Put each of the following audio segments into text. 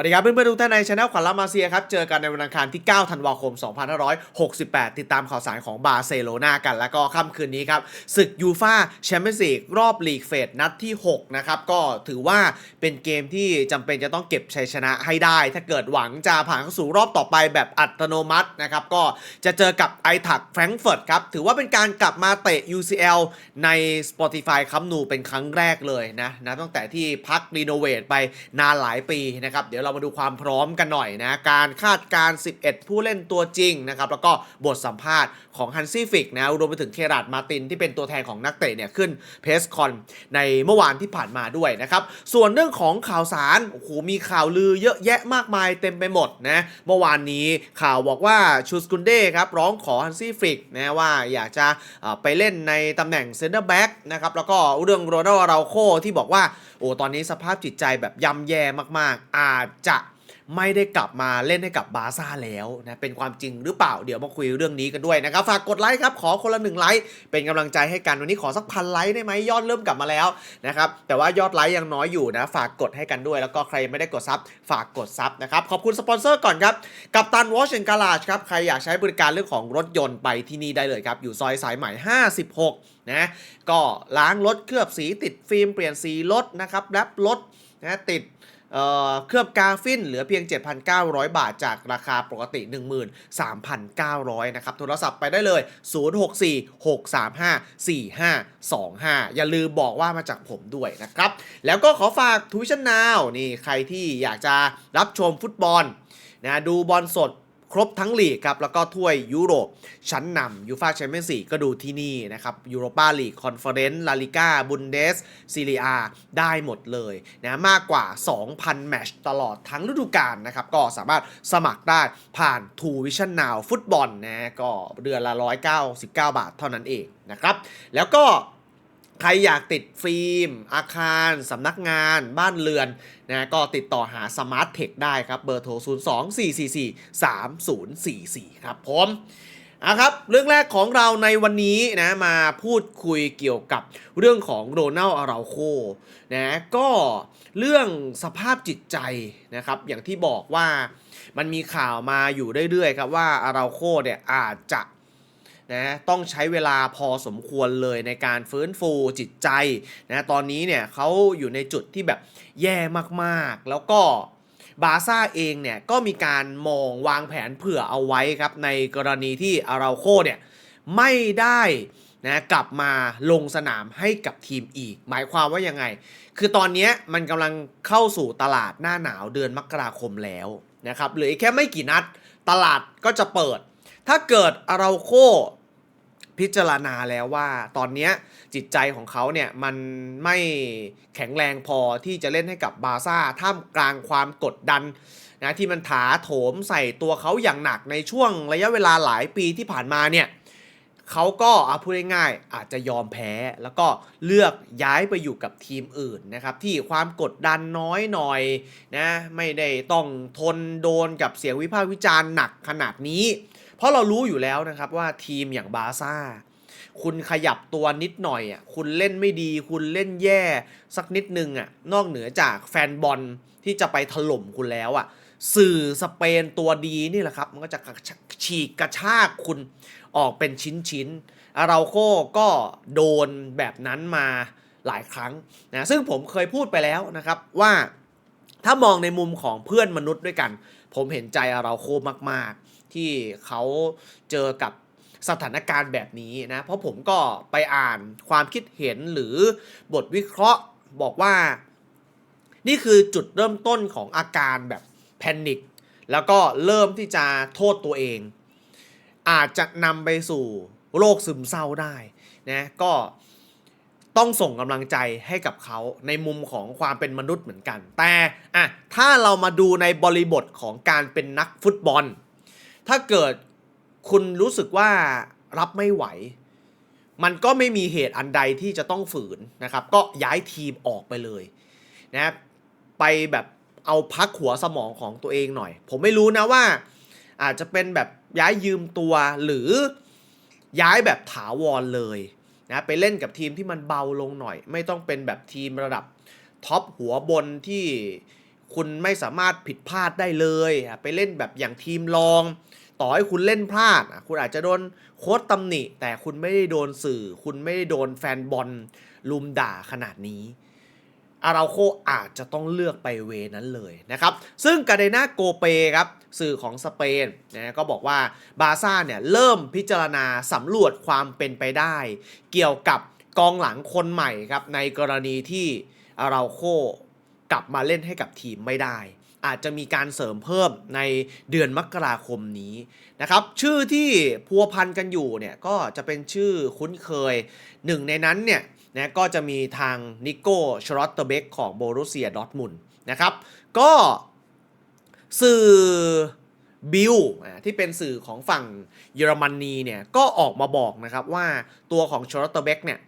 สวัสดีครับเพื่อนๆทุกท่านในช anel ขวัญลามาเซียครับ เจอกันในวันอังคารที่ 9 ธันวาคม 2568 ติดตามข่าวสารของบาร์เซโลนากัน แล้วก็ค่ำคืนนี้ครับศึกยูฟาแชมเปี้ยนส์ลีกรอบลีกเฟสนัดที่ 6 นะครับ ก็ถือว่าเป็นเกมที่จำเป็นจะต้องเก็บชัยชนะให้ได้ ถ้าเกิดหวังจะผ่านเข้าสู่รอบต่อไปแบบอัตโนมัตินะครับก็จะเจอกับไอทักแฟรงก์เฟิร์ตครับถือว่าเป็นการกลับมาเตะ UCL ใน Spotify คัมนูเป็นครั้งแรกเลยนะนะตั้งแต่ที่พักรีโนเวทไปนานหลายปีนะครับเดี๋ยวเรามาดูความพร้อมกันหน่อยนะ การคาดการ 11 ผู้เล่นตัวจริงนะครับ แล้วก็บทสัมภาษณ์ของฮันซี่ฟิกนะ รวมไปถึงเคราดมาตินที่เป็นตัวแทนของนักเตะเนี่ยขึ้นเพสคอนในเมื่อวานที่ผ่านมาด้วยนะครับ ส่วนเรื่องของข่าวสาร โอ้โห มีข่าวลือเยอะแยะมากมายเต็มไปหมดนะ เมื่อวานนี้ข่าวบอกว่าชูสกุนเด้ครับร้องขอฮันซี่ฟิกนะว่าอยากจะไปเล่นในตำแหน่งเซนเตอร์แบ็กนะครับ แล้วก็เรื่องโรนัลเราโคที่บอกว่า โอ้ตอนนี้สภาพจิตใจแบบย่ำแย่มากๆ อาจจะ ไม่ได้กลับมาเล่นให้กับบาซ่าแล้วนะเป็นความจริงหรือเปล่าเดี๋ยวมาคุยเรื่องนี้กันด้วยนะครับ ฝากกดไลค์ครับ ขอคนละหนึ่งไลค์เป็นกำลังใจให้กันวันนี้ขอสักพันไลค์ได้ไหมยอดเริ่มกลับมาแล้วนะครับแต่ว่ายอดไลค์ยังน้อยอยู่นะฝากกดให้กันด้วย แล้วก็ใครไม่ได้กดซับฝากกดซับนะครับขอบคุณสปอนเซอร์ก่อนครับกับตันวอชแอนการาจครับใครอยากใช้บริการเรื่องของรถยนต์ไปที่นี่ได้เลยครับอยู่ซอยสายใหม่ 56 นะก็ล้างรถเคลือบสีติดฟิล์มเปลี่ยนสีรถนะครับแรปรถนะติด เเคลือบกาฟินเหลือเพียง 7,900 บาทจากราคาปกติ 13,900 นะครับ โทรศัพท์ไปได้เลย 0646354525 อย่าลืมบอกว่ามาจากผมด้วยนะครับ แล้วก็ขอฝากทวิชั่นนาวนี่ใครที่อยากจะรับชมฟุตบอลนะดูบอลสด ครบทั้งลีกครับ แล้วก็ถ้วยยุโรปชั้นนำยูฟาแชมเปี้ยนส์ลีกก็ดูที่นี่นะครับยูโรปาลีกคอนเฟอเรนซ์ลาลิก้าบุนเดสซีเรียได้หมดเลยนะมากกว่า 2,000 แมตช์ตลอดทั้งฤดูกาลนะครับ ก็สามารถสมัครได้ผ่าน t ูวิชั่น Now ฟุตบอลนะก็เดือนละ 199 บาทเท่านั้นเองนะครับ แล้วก็ ใครอยากติดฟิล์ม อาคาร สำนักงานบ้านเรือนนะก็ติดต่อหาสมาร์ทเทคได้ครับ เบอร์โทร 0 2 4 4 4 3 0 4 4 ครับผมอะครับ เรื่องแรกของเราในวันนี้นะมาพูดคุยเกี่ยวกับเรื่องของโรนัลอาราโคนะก็เรื่องสภาพจิตใจนะครับ อย่างที่บอกว่ามันมีข่าวมาอยู่เรื่อยๆครับว่าอาราโคเนี่ยอาจจะ นะต้องใช้เวลาพอสมควรเลยในการฟื้นฟูจิตใจนะตอนนี้เนี่ยเขาอยู่ในจุดที่แบบแย่มากๆ แล้วก็บาซ่าเองเนี่ยก็มีการมองวางแผนเผื่อเอาไว้ครับ ในกรณีที่อาราโคเนี่ยไม่ได้นะกลับมาลงสนามให้กับทีมอีก หมายความว่ายังไง คือตอนนี้มันกำลังเข้าสู่ตลาดหน้าหนาวเดือนมกราคมแล้วนะครับเหลือแค่ไม่กี่นัด ตลาดก็จะเปิด ถ้าเกิดอาราโค พิจารณาแล้วว่าตอนนี้จิตใจของเขาเนี่ยมันไม่แข็งแรงพอที่จะเล่นให้กับบาร์ซ่าท่ามกลางความกดดันนะที่มันถาโถมใส่ตัวเขาอย่างหนักในช่วงระยะเวลาหลายปีที่ผ่านมาเนี่ยเขาก็อาพูดง่ายๆอาจจะยอมแพ้ แล้วก็เลือกย้ายไปอยู่กับทีมอื่นนะครับ ที่ความกดดันน้อยหน่อยนะไม่ได้ต้องทนโดนกับเสียงวิพากษ์วิจารณ์หนักขนาดนี้ เพราะเรารู้อยู่แล้วนะครับว่าทีมอย่างบาร์ซ่า คุณขยับตัวนิดหน่อยอะคุณเล่นไม่ดี คุณเล่นแย่สักนิดนึงอะนอกเหนือจากแฟนบอลที่จะไปถล่มคุณแล้วอะสื่อสเปนตัวดีนี่แหละครับ มันก็จะฉีกกระชากคุณออกเป็นชิ้นๆอาราโคก็โดนแบบนั้นมาหลายครั้งนะซึ่งผมเคยพูดไปแล้วนะครับว่าถ้ามองในมุมของเพื่อนมนุษย์ด้วยกัน ผมเห็นใจอาราโคมากๆ ที่เขาเจอกับสถานการณ์แบบนี้นะ เพราะผมก็ไปอ่านความคิดเห็นหรือบทวิเคราะห์บอกว่า นี่คือจุดเริ่มต้นของอาการแบบแพนิคแล้วก็เริ่มที่จะโทษตัวเอง อาจจะนำไปสู่โรคซึมเศร้าได้นะก็ต้องส่งกำลังใจให้กับเขาในมุมของความเป็นมนุษย์เหมือนกัน แต่อะถ้าเรามาดูในบริบทของการเป็นนักฟุตบอล ถ้าเกิดคุณรู้สึกว่ารับไม่ไหว มันก็ไม่มีเหตุอันใดที่จะต้องฝืนนะครับ ก็ย้ายทีมออกไปเลยนะไปแบบเอาพักหัวสมองของตัวเองหน่อย ผมไม่รู้นะว่า อาจจะเป็นแบบย้ายยืมตัวหรือย้ายแบบถาวรเลยนะไปเล่นกับทีมที่มันเบาลงหน่อย ไม่ต้องเป็นแบบทีมระดับท็อปหัวบนที่คุณไม่สามารถผิดพลาดได้เลย ไปเล่นแบบอย่างทีมรอง ต่อให้คุณเล่นพลาดอะคุณอาจจะโดนโค้ชตำหนิ แต่คุณไม่ได้โดนสื่อ คุณไม่ได้โดนแฟนบอลลุมด่าขนาดนี้อาราโคอาจจะต้องเลือกไปเวนั้นเลยนะครับ ซึ่งกาเดนาโกเปครับสื่อของสเปนนะก็บอกว่าบาซ่าเนี่ยเริ่มพิจารณาสำรวจความเป็นไปได้ เกี่ยวกับกองหลังคนใหม่ครับในกรณีที่อาราโคกลับมาเล่นให้กับทีมไม่ได้ อาจจะมีการเสริมเพิ่มในเดือนมกราคมนี้นะครับชื่อที่พัวพันกันอยู่เนี่ยก็จะเป็นชื่อคุ้นเคยหนึ่งในนั้นเนี่ยนะก็จะมีทางนิโก้ชรอตเตเบกของโบรุเซียดอทมุนนะครับก็สื่อบิลที่เป็นสื่อของฝั่งเยอรมนีเนี่ยก็ออกมาบอกนะครับว่าตัวของชรอตเตเบกเนี่ย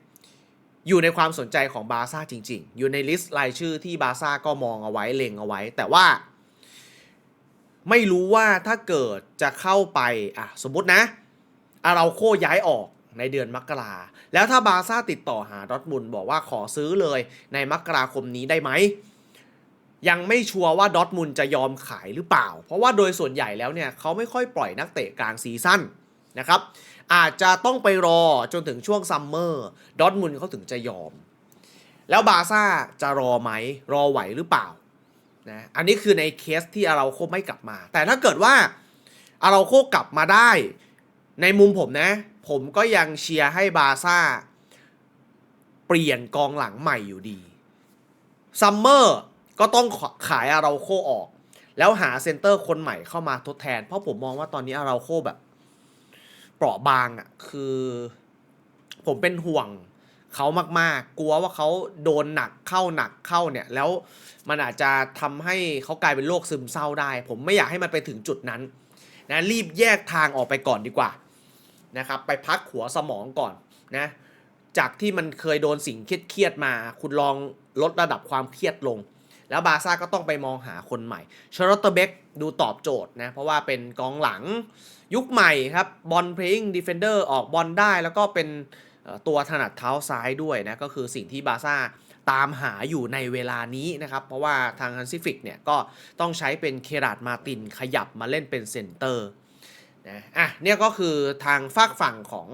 อยู่ในความสนใจของบาซ่าจริง ๆ อยู่ในลิสต์รายชื่อที่บาซ่าก็มองเอาไว้เล็งเอาไว้ แต่ว่า ไม่รู้ว่าถ้าเกิดจะเข้าไปอะสมมตินะอาเราโคย้ายออกในเดือนมกราแล้วถ้าบาซ่าติดต่อหาดอร์ทมุนบอกว่าขอซื้อเลยในมกราคมนี้ได้ไหมยังไม่ชัวร์ว่าดอร์ทมุนจะยอมขายหรือเปล่า เพราะว่าโดยส่วนใหญ่แล้วเนี่ยเขาไม่ค่อยปล่อยนักเตะกลางซีซั่นนะครับ อาจจะต้องไปรอจนถึงช่วงซัมเมอร์ดอทมุนเขาถึงจะยอม แล้วบาซ่าจะรอไหม รอไหวหรือเปล่านะอันนี้คือในเคสที่อาราโคไม่กลับมา แต่ถ้าเกิดว่าอาราโคกลับมาได้ ในมุมผมนะ ผมก็ยังเชียร์ให้บาซ่า เปลี่ยนกองหลังใหม่อยู่ดีซัมเมอร์ก็ต้องขายอาราโคออก แล้วหาเซนเตอร์คนใหม่เข้ามาทดแทน เพราะผมมองว่าตอนนี้อาราโคแบบ เปราะบางอะ่ะคือ ผมเป็นห่วงเขามากๆ กลัวว่าเขาโดนหนักเข้าหนักเข้าเนี่ย แล้วมันอาจจะทำให้เขากลายเป็นโรคซึมเศร้าได้ ผมไม่อยากให้มันไปถึงจุดนั้นนะรีบแยกทางออกไปก่อนดีกว่านะครับ ไปพักหัวสมองก่อนนะ จากที่มันเคยโดนสิ่งเครียดๆมา คุณลองลดระดับความเครียดลง แล้วบาซ่าก็ต้องไปมองหาคนใหม่ชาร์ลอตเตอร์เบกดูตอบโจทย์นะ เพราะว่าเป็นกองหลัง ยุคใหม่ครับบอลเพล y งดีเฟนเดอร์ออกบอลได้แล้วก็เป็นตัวถนัดเท้าซ้ายด้วยนะ ก็คือสิ่งที่บาร์ซ่าตามหาอยู่ในเวลานี้นะครับ เพราะว่าทางฮันซิฟิกเนี่ยก็ต้องใช้เป็นเคราดมาตินขยับมาเล่นเป็นเซนเตอร์นะอะเนี่ยก็คือทางฝากฝั่งของ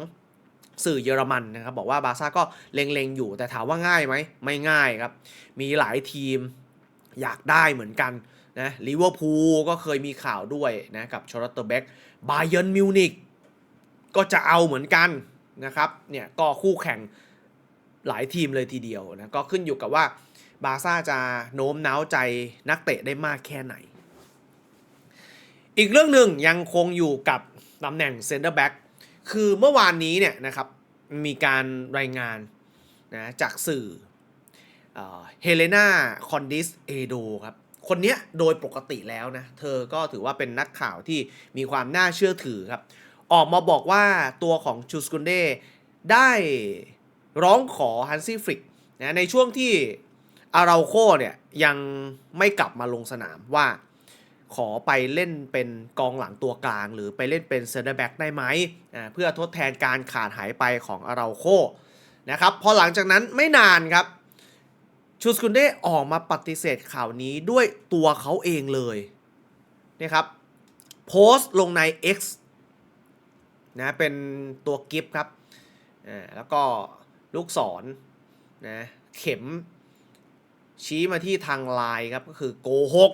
สื่อเยอรมันนะครับ บอกว่าบาร์ซ่าก็เล็งๆ อยู่แต่ถามว่าง่ายไหมไม่ง่ายครับ มีหลายทีมอยากได้เหมือนกันนะลิเวอร์พูลก็เคยมีข่าวด้วยนะกับชอร์ตเตอร์แบ็ก บาเยิร์นมิวนิกก็จะเอาเหมือนกันนะครับเนี่ยก็คู่แข่งหลายทีมเลยทีเดียวนะก็ขึ้นอยู่กับว่าบาซ่าจะโน้มน้าวใจนักเตะได้มากแค่ไหน อีกเรื่องหนึ่งยังคงอยู่กับตำแหน่งเซนเตอร์แบ็กคือเมื่อวานนี้เนี่ยนะครับมีการรายงานนะจากสื่อเฮเลนาคอนดิสเอโดครับ คนนี้โดยปกติแล้วนะ เธอก็ถือว่าเป็นนักข่าวที่มีความน่าเชื่อถือครับ ออกมาบอกว่าตัวของชูสกุนเดได้ร้องขอฮันซี่ฟริกนะในช่วงที่อาราโคเนี่ยยังไม่กลับมาลงสนามว่าขอไปเล่นเป็นกองหลังตัวกลาง หรือไปเล่นเป็นเซนเตอร์แบ็กได้ไหมเพื่อทดแทนการขาดหายไปของอาราโคนะครับพอหลังจากนั้นไม่นานครับ ชูสกุนเดออกมาปฏิเสธข่าวนี้ด้วยตัวเขาเองเลยนี่ครับโพสต์ลงใน X นะเป็นตัวกิฟครับแล้วก็ลูกศรนะเข็มชี้มาที่ทางไลน์ครับ ก็คือโกหก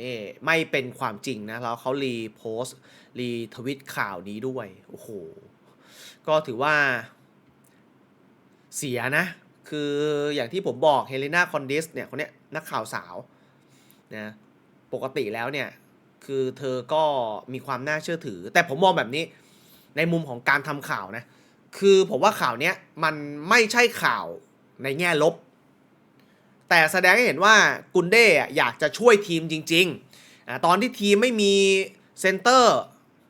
นี่ไม่เป็นความจริงนะ แล้วเขารีโพสต์รีทวิตข่าวนี้ด้วย โอ้โห ก็ถือว่าเสียนะ คืออย่างที่ผมบอกเฮเลนาคอนดิสเนี่ยคนเนี้ยนักข่าวสาวนะปกติแล้วเนี่ย คือเธอก็มีความน่าเชื่อถือ แต่ผมมองแบบนี้ในมุมของการทำข่าวนะ คือผมว่าข่าวเนี้ยมันไม่ใช่ข่าวในแง่ลบ แต่แสดงให้เห็นว่ากุนเด้อยากจะช่วยทีมจริงๆ ตอนที่ทีมไม่มีเซนเตอร์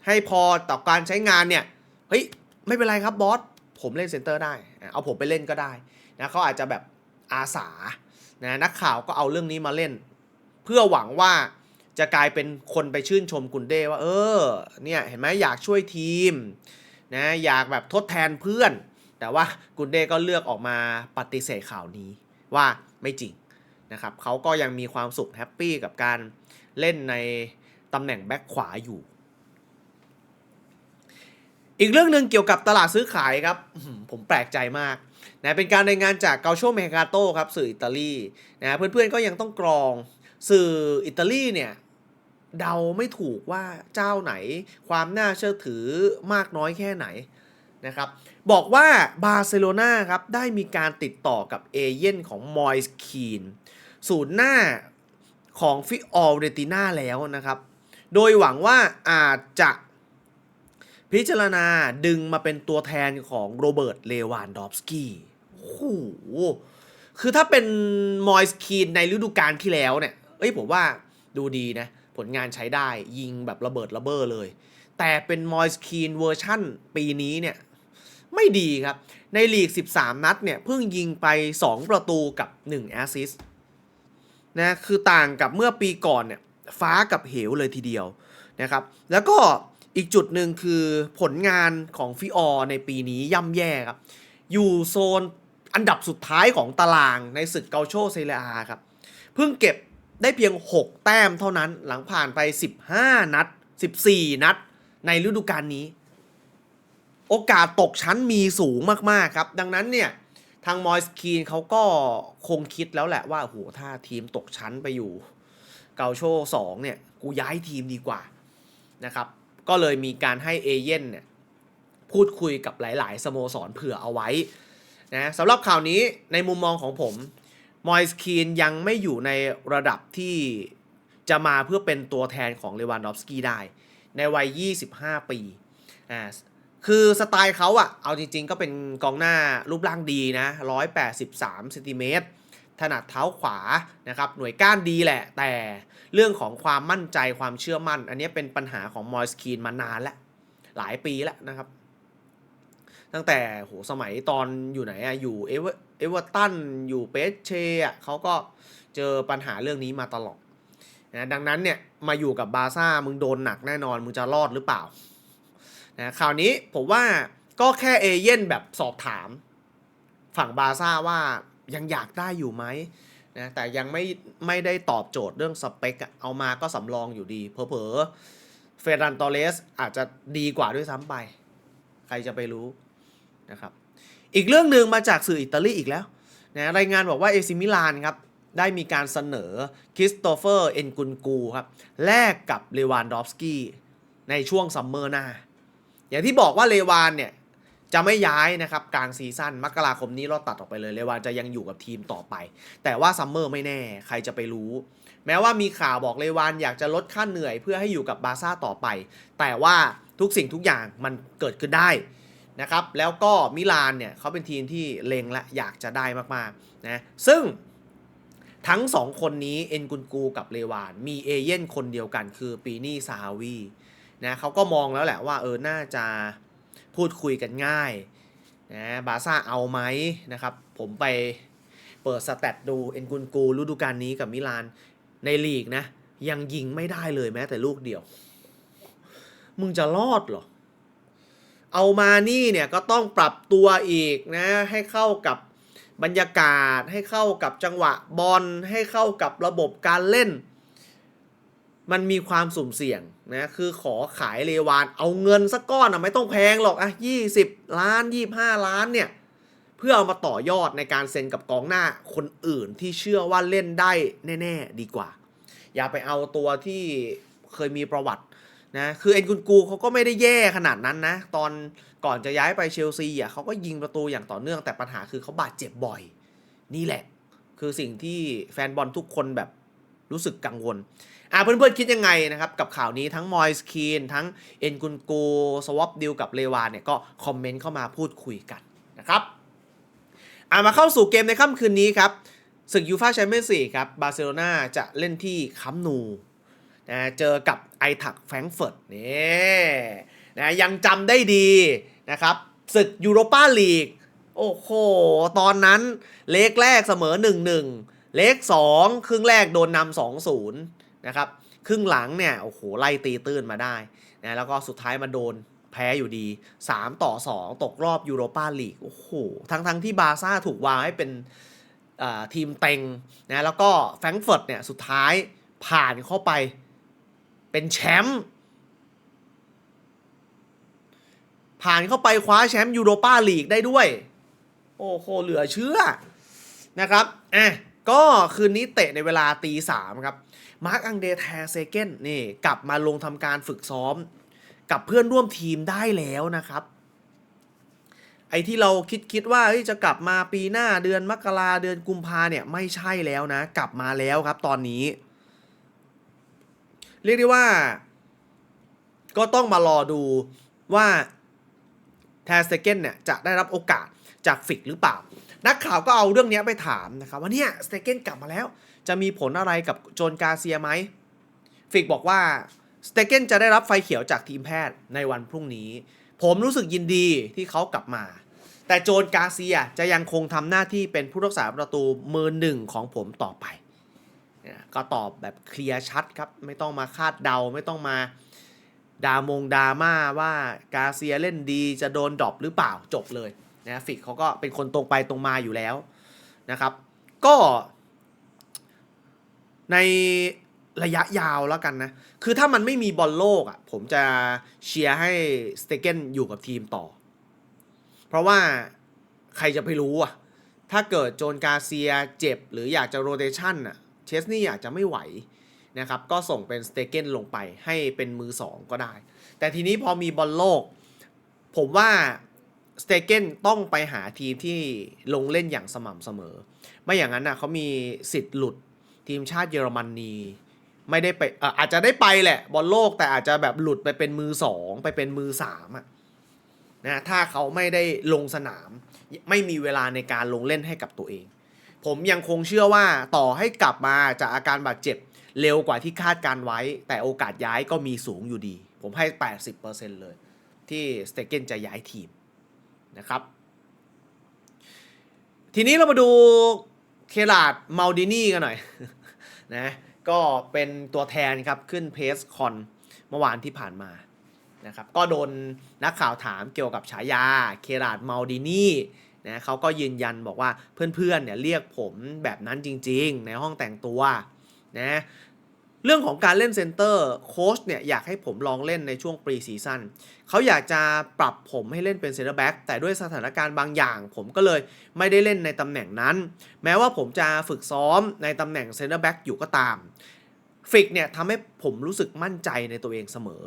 ให้พอต่อการใช้งานเนี่ย เฮ้ย ไม่เป็นไรครับบอส ผมเล่นเซนเตอร์ได้ เอาผมไปเล่นก็ได้ นะเขาอาจจะแบบอาสานะนักข่าวก็เอาเรื่องนี้มาเล่น เพื่อหวังว่าจะกลายเป็นคนไปชื่นชมกุนเด้ว่า เออเนี่ยเห็นไหมอยากช่วยทีมนะอยากแบบทดแทนเพื่อน แต่ว่ากุนเด้ก็เลือกออกมาปฏิเสธข่าวนี้ว่าไม่จริงนะครับเขาก็ยังมีความสุขแฮปปี้กับการเล่นในตำแหน่งแบ็คขวาอยู่ อีกเรื่องหนึ่งเกี่ยวกับตลาดซื้อขายครับ ผมแปลกใจมาก นะเป็นการรายงานจากเกาโชเมกาโตครับสื่ออิตาลีนะเพื่อนๆก็ยังต้องกรองสื่ออิตาลีเนี่ยเดาไม่ถูกว่าเจ้าไหน ความน่าเชื่อถือมากน้อยแค่ไหนนะครับบอกว่าบาร์เซโลนาครับได้มีการติดต่อกับเอเย่นของมอยส์คีนศูนย์หน้าของฟิออเรติน่าแล้วนะครับ โดยหวังว่าอาจจะ พิจารณาดึงมาเป็นตัวแทนของโรเบิร์ต เลวานดอฟสกี้โอ้โหคือถ้าเป็นมอยส์คีนในฤดูกาลที่แล้วเนี่ย เอ้ยผมว่าดูดีนะ ผลงานใช้ได้ยิงแบบระเบิดระเบ้อเลย แต่เป็นมอยส์คีนเวอร์ชั่นปีนี้เนี่ย ไม่ดีครับ ในลีก 13 นัดเนี่ย เพิ่งยิงไป 2 ประตูกับ 1 แอสซิสต์นะคือต่างกับเมื่อปีก่อนเนี่ย ฟ้ากับเหวเลยทีเดียวนะครับ แล้วก็ อีกจุดหนึ่งคือผลงานของฟิออในปีนี้ย่ำแย่ครับ อยู่โซนอันดับสุดท้ายของตารางในศึกเกาโชเซเรียอาครับ เพิ่งเก็บได้เพียง 6 แต้มเท่านั้นหลังผ่านไป 15 นัด 14 นัด ในฤดูกาลนี้ โอกาสตกชั้นมีสูงมาก ๆ ครับ ดังนั้นเนี่ย ทางมอยส์คีนเขาก็คงคิดแล้วแหละว่าโหถ้าทีมตกชั้นไปอยู่ เกาโช2เนี่ย กูย้ายทีมดีกว่านะครับ ก็เลยมีการให้เอเย่นเนี่ยพูดคุยกับหลาย ๆ สโมสรเผื่อเอาไว้นะสำหรับข่าวนี้ในมุมมองของผมมอยส์คีนยังไม่อยู่ในระดับที่จะมาเพื่อเป็นตัวแทนของเลวานดอฟสกี้ได้ ในวัย 25 ปีอ่าคือสไตล์เขาอะเอาจริง ๆ ก็เป็นกองหน้ารูปร่างดีนะ 183เซนติเมตร ถนัดเท้าขวานะครับหน่วยก้านดีแหละ แต่เรื่องของความมั่นใจความเชื่อมั่น อันนี้เป็นปัญหาของมอยสคีนมานานแล้ว หลายปีแล้วนะครับ ตั้งแต่โหสมัยตอนอยู่ไหนอะอยู่เอเวอเอเวอร์ตันอยู่เปสเชอะเขาก็เจอปัญหาเรื่องนี้มาตลอดนะดังนั้นเนี่ยมาอยู่กับบาซ่ามึงโดนหนักแน่นอน มึงจะรอดหรือเปล่านะข่าวนี้ผมว่าก็แค่เอเย่นแบบสอบถาม ฝั่งบาซ่าว่า ยังอยากได้อยู่ไหมนะแต่ยังไม่ไม่ได้ตอบโจทย์เรื่องสเปคเอามาก็สำรองอยู่ดีเผลอเฟรันตอเลสอาจจะดีกว่าด้วยซ้ำไป ใครจะไปรู้นะครับอีกเรื่องหนึ่งมาจากสื่ออิตาลีอีกแล้วนะรายงานบอกว่าเอซิมิลานครับได้มีการเสนอคริสโตเฟอร์เอ็นกุนกูครับแลกกับเลวานดอฟสกี้ในช่วงซัมเมอร์หน้า อย่างที่บอกว่าเลวานเนี่ย จะไม่ย้ายนะครับกลางซีซั่นมกราคมนี้เราตัดออกไปเลยเลวานจะยังอยู่กับทีมต่อไป แต่ว่าซัมเมอร์ไม่แน่ใครจะไปรู้ แม้ว่ามีข่าวบอกเลวานอยากจะลดค่าเหนื่อยเพื่อให้อยู่กับบาซ่าต่อไป แต่ว่าทุกสิ่งทุกอย่างมันเกิดขึ้นได้นะครับแล้วก็มิลานเนี่ยเขาเป็นทีมที่เลงและอยากจะได้มากๆนะซึ่งทั้งสองคนนี้เอ็นกุนกูกับเลวาน มีเอเย่นคนเดียวกันคือปีนี่ซาฮาวีนะเขาก็มองแล้วแหละว่าเออน่าจะ พูดคุยกันง่ายนะบาซ่าเอาไหมนะครับ ผมไปเปิดสแตทดูเอ็นกุนกูฤดูกาลนี้กับมิลานในลีกนะ ยังยิงไม่ได้เลยแม้แต่ลูกเดียว มึงจะรอดเหรอ เอามานี่เนี่ยก็ต้องปรับตัวอีกนะ ให้เข้ากับบรรยากาศ ให้เข้ากับจังหวะบอลให้เข้ากับระบบการเล่น มันมีความสุ่มเสี่ยงนะคือขอขายเลวานเอาเงินสักก้อนอะไม่ต้องแพงหรอกอะยี่สิบล้านยี่ห้าล้านเนี่ย เพื่อเอามาต่อยอดในการเซ็นกับกองหน้าคนอื่นที่เชื่อว่าเล่นได้แน่ ๆ ดีกว่า อย่าไปเอาตัวที่เคยมีประวัตินะคือเอ็นกุนกูเขาก็ไม่ได้แย่ขนาดนั้นนะ ตอนก่อนจะย้ายไปเชลซีอะเขาก็ยิงประตูอย่างต่อเนื่องแต่ปัญหาคือเขาบาดเจ็บบ่อย นี่แหละ คือสิ่งที่แฟนบอลทุกคนแบบรู้สึกกังวล อ่าเพื่อนๆคิดยังไงนะครับกับข่าวนี้ทั้งมอยส์คีนทั้งเอ็นกุนกูสวอปดิวกับเลวานเนี่ยก็คอมเมนต์เข้ามาพูดคุยกันนะครับอ่ามาเข้าสู่เกมในค่ำคืนนี้ครับศึกยูฟ่าแชมเปี้ยนส์ลีกครับบาร์เซโลนาจะเล่นที่คัมป์นูนะเจอกับไอทักแฟรงเฟิร์ตนี่นะยังจำได้ดีนะครับศึกยูโรปาลีกโอ้โห ตอนนั้นเลกแรกเสมอ 1-1 เลก2 ครึ่งแรกโดนนำ2-0 นะครับครึ่งหลังเนี่ยโอ้โหไล่ตีตื้นมาได้นะแล้วก็สุดท้ายมาโดนแพ้อยู่ดี 3 ต่อ 2 ตกรอบยูโรปาลีกโอ้โหทั้งทั้งที่บาร์ซ่าถูกวางให้เป็นทีมเต็งนะแล้วก็แฟรงก์เฟิร์ตเนี่ยสุดท้ายผ่านเข้าไปเป็นแชมป์ผ่านเข้าไปคว้าแชมป์ยูโรปาลีกได้ด้วย โอ้โหเหลือเชื่อนะครับอะก็คืนนี้เตะในเวลาตีสามครับ มาร์กอังเดแทเซเกนนี่กลับมาลงทำการฝึกซ้อม กับเพื่อนร่วมทีมได้แล้วนะครับ ไอ้ที่เราคิดคิดว่าจะกลับมาปีหน้าเดือนมกราเดือนกุมภาเนี่ยไม่ใช่แล้วนะ กลับมาแล้วครับตอนนี้ เรียกได้ว่า ก็ต้องมารอดูว่าแทสเกนเนี่ยจะได้รับโอกาสจากฟิกหรือเปล่า นักข่าวก็เอาเรื่องนี้ไปถามนะครับว่าเนี่ยสเตเกนกลับมาแล้ว จะมีผลอะไรกับโจนกาเซียไหมฟิกบอกว่าสเตเกนจะได้รับไฟเขียวจากทีมแพทย์ในวันพรุ่งนี้ ผมรู้สึกยินดีที่เขากลับมา แต่โจนกาเซียจะยังคงทำหน้าที่เป็นผู้รักษาประตูมือหนึ่งของผมต่อไป ก็ตอบแบบเคลียร์ชัดครับ ไม่ต้องมาคาดเดาไม่ต้องมาดามงดราม่าว่ากาเซียเล่นดีจะโดนดรอปหรือเปล่าจบเลยนะฟิกเขาก็เป็นคนตรงไปตรงมาอยู่แล้วนะครับ ก็ ในระยะยาวแล้วกันนะ คือถ้ามันไม่มีบอลโลกอะ ผมจะเชียร์ให้สเตเกนอยู่กับทีมต่อ เพราะว่าใครจะไปรู้อะ ถ้าเกิดโจนกาเซียเจ็บ หรืออยากจะโรเตชันอะ เชสนี่อาจจะไม่ไหวนะครับ ก็ส่งเป็นสเตเกนลงไปให้เป็นมือสองก็ได้ แต่ทีนี้พอมีบอลโลก ผมว่าสเตเกนต้องไปหาทีมที่ลงเล่นอย่างสม่ำเสมอ ไม่อย่างนั้นน่ะเขามีสิทธิ์หลุด ทีมชาติเยอรมนีไม่ได้ไปเอ่ออาจจะได้ไปแหละ บอลโลกแต่อาจจะแบบหลุดไปเป็นมือสองไปเป็นมือสามอะนะถ้าเขาไม่ได้ลงสนาม ไม่มีเวลาในการลงเล่นให้กับตัวเอง ผมยังคงเชื่อว่าต่อให้กลับมาจากอาการบาดเจ็บเร็วกว่าที่คาดการไว้ แต่โอกาสย้ายก็มีสูงอยู่ดี ผมให้ 80%เลย ที่สเตเกนจะย้ายทีมนะครับ ทีนี้เรามาดูเคลาดมาลดินี่กันหน่อย นะก็เป็นตัวแทนครับขึ้นเพสคอนเมื่อวานที่ผ่านมานะครับก็โดนนักข่าวถามเกี่ยวกับฉายาเคราดมาลดินี่นะเขาก็ยืนยันบอกว่าเพื่อนๆเนี่ยเรียกผมแบบนั้นจริงๆ ในห้องแต่งตัวนะ เรื่องของการเล่นเซนเตอร์โค้ชเนี่ยอยากให้ผมลองเล่นในช่วงปรีซีซั่นเขาอยากจะปรับผมให้เล่นเป็นเซนเตอร์แบ็กแต่ด้วยสถานการณ์บางอย่าง ผมก็เลยไม่ได้เล่นในตำแหน่งนั้น แม้ว่าผมจะฝึกซ้อมในตำแหน่งเซนเตอร์แบ็กอยู่ก็ตามฟิกเนี่ยทำให้ผมรู้สึกมั่นใจในตัวเองเสมอ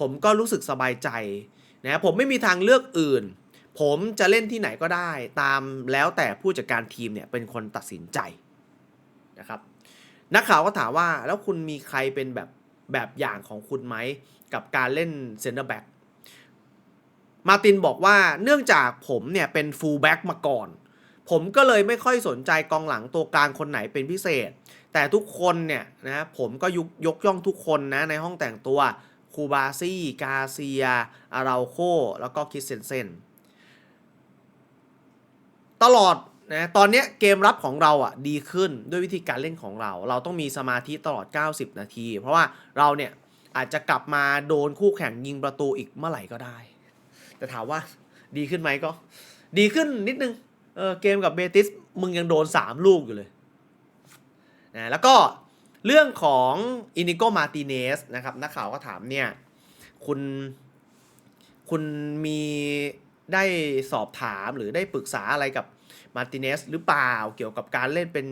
ผมก็รู้สึกสบายใจนะผมไม่มีทางเลือกอื่น ผมจะเล่นที่ไหนก็ได้ ตามแล้วแต่ผู้จัดการทีมเนี่ยเป็นคนตัดสินใจนะครับ นักข่าวก็ถามว่าแล้วคุณมีใครเป็นแบบแบบอย่างของคุณไหม กับการเล่นเซนเตอร์แบ็กมาตินบอกว่าเนื่องจากผมเนี่ยเป็นฟูลแบ็กมาก่อน ผมก็เลยไม่ค่อยสนใจกองหลังตัวกลางคนไหนเป็นพิเศษ แต่ทุกคนเนี่ยนะผมก็ยกยกย่องทุกคนนะในห้องแต่งตัวคูบาซี่กาเซีย อาราโค แล้วก็คิสเซนเซนตลอด นะตอนนี้เกมรับของเราอะดีขึ้นด้วยวิธีการเล่นของเรา เราต้องมีสมาธิตลอด 90 นาที เพราะว่าเราเนี่ยอาจจะกลับมาโดนคู่แข่งยิงประตูอีกเมื่อไหร่ก็ได้ แต่ถามว่าดีขึ้นไหมก็ ดีขึ้นนิดนึงเออเกมกับเบติสมึงยังโดน 3 ลูกอยู่เลยนะแล้วก็เรื่องของอินิโกมาติเนสนะครับนักข่าวก็ถามเนี่ยคุณคุณมีได้สอบถามหรือได้ปรึกษาอะไรกับ มาติเนสหรือเปล่าเกี่ยวกับการเล่นเป็น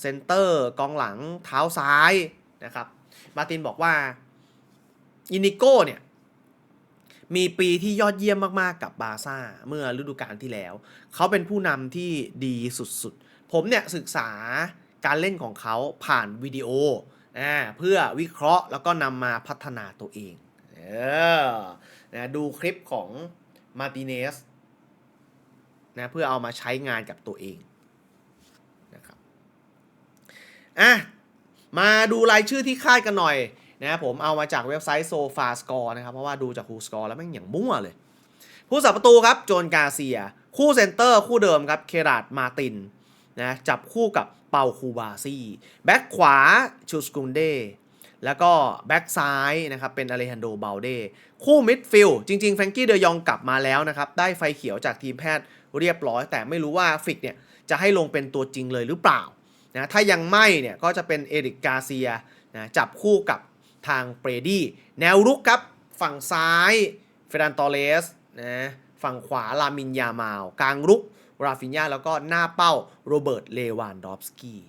เซนเตอร์กองหลังเท้าซ้ายนะครับมาตินบอกว่าอินิโก้เนี่ยมีปีที่ยอดเยี่ยมมากๆกับบาร์ซ่าเมื่อฤดูกาลที่แล้ว เขาเป็นผู้นำที่ดีสุดๆ ผมเนี่ยศึกษาการเล่นของเขาผ่านวิดีโออ่าเพื่อวิเคราะห์แล้วก็นำมาพัฒนาตัวเองเออนะดูคลิปของมาติเนส นะเพื่อเอามาใช้งานกับตัวเองนะครับอะมาดูรายชื่อที่คาดกันหน่อยนะผมเอามาจากเว็บไซต์โซฟาสกอร์นะครับ เพราะว่าดูจากคูสกอร์แล้วแม่งอย่างมั่วเลย ผู้สับประตูครับโจนกาเซีย คู่เซนเตอร์คู่เดิมครับเคราดมาตินนะจับคู่กับเปาคูบาซี่แบ็คขวาชูสกุนเดแล้วก็แบ็คซ้ายนะครับเป็นอเลฮันโดเบลเดคู่มิดฟิลด์จริงๆแฟรงกี้เดยองกลับมาแล้วนะครับ ได้ไฟเขียวจากทีมแพทย์ เรียบร้อย แต่ไม่รู้ว่าฟิกเนี่ยจะให้ลงเป็นตัวจริงเลยหรือเปล่านะถ้ายังไม่เนี่ยก็จะเป็นเอริกกาเซียนะจับคู่กับทางเบรดี้แนวรุกครับฝั่งซ้ายเฟรนันตอเลสนะฝั่งขวาลามินยามาว กลางรุกราฟินยาแล้วก็หน้าเป้าโรเบิร์ตเลวานดอฟสกี้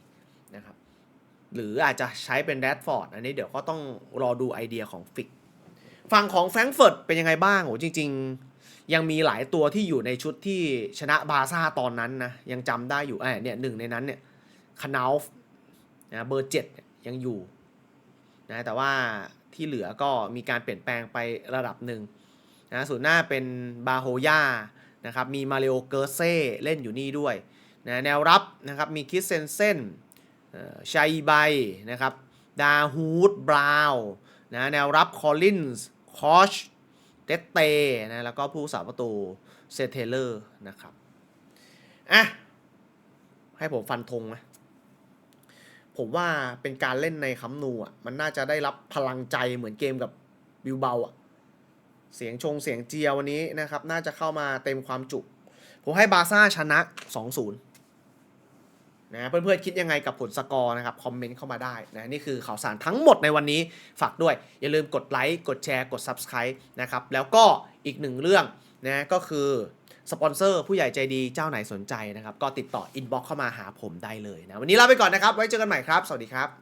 นะครับหรืออาจจะใช้เป็นแรดฟอร์ดอันนี้เดี๋ยวก็ต้องรอดูไอเดียของฟิก ฝั่งของแฟรงก์เฟิร์ตเป็นยังไงบ้างโหจริง ๆ ยังมีหลายตัวที่อยู่ในชุดที่ชนะบาซ่าตอนนั้นนะยังจำได้อยู่เออเนี่ยหนึ่งในนั้นเนี่ยคานาวนะเบอร์เจ็ดยังอยู่นะแต่ว่าที่เหลือก็มีการเปลี่ยนแปลงไประดับหนึ่งนะส่วนหน้าเป็นบาโฮย่านะครับมีมาเรโอเกอร์เซ่เล่นอยู่นี่ด้วยนะแนวรับนะครับมีคิสเซนเซนชัยไบนะครับดาฮูดบราวน์นะแนวรับคอลลินส์คอช เตเตนะแล้วก็ผู้สาประตูเซเทเลอร์นะครับอะให้ผมฟันธงไหมผมว่าเป็นการเล่นในคัมนูอะมันน่าจะได้รับพลังใจเหมือนเกมกับบิวเบาอะเสียงชงเสียงเจียวันนี้นะครับ น่าจะเข้ามาเต็มความจุ ผมให้บาซ่าชนะ 2-0 นะเพื่อนๆคิดยังไงกับผลสกอร์นะครับ คอมเมนต์เข้ามาได้นะนี่คือข่าวสารทั้งหมดในวันนี้ฝากด้วย อย่าลืมกดไลค์กดแชร์กด Subscribe นะครับ แล้วก็อีกหนึ่งเรื่องนะก็คือสปอนเซอร์ผู้ใหญ่ใจดีเจ้าไหนสนใจนะครับ ก็ติดต่ออินบ็อกเข้ามาหาผมได้เลยนะ วันนี้ลาไปก่อนนะครับ ไว้เจอกันใหม่ครับ สวัสดีครับ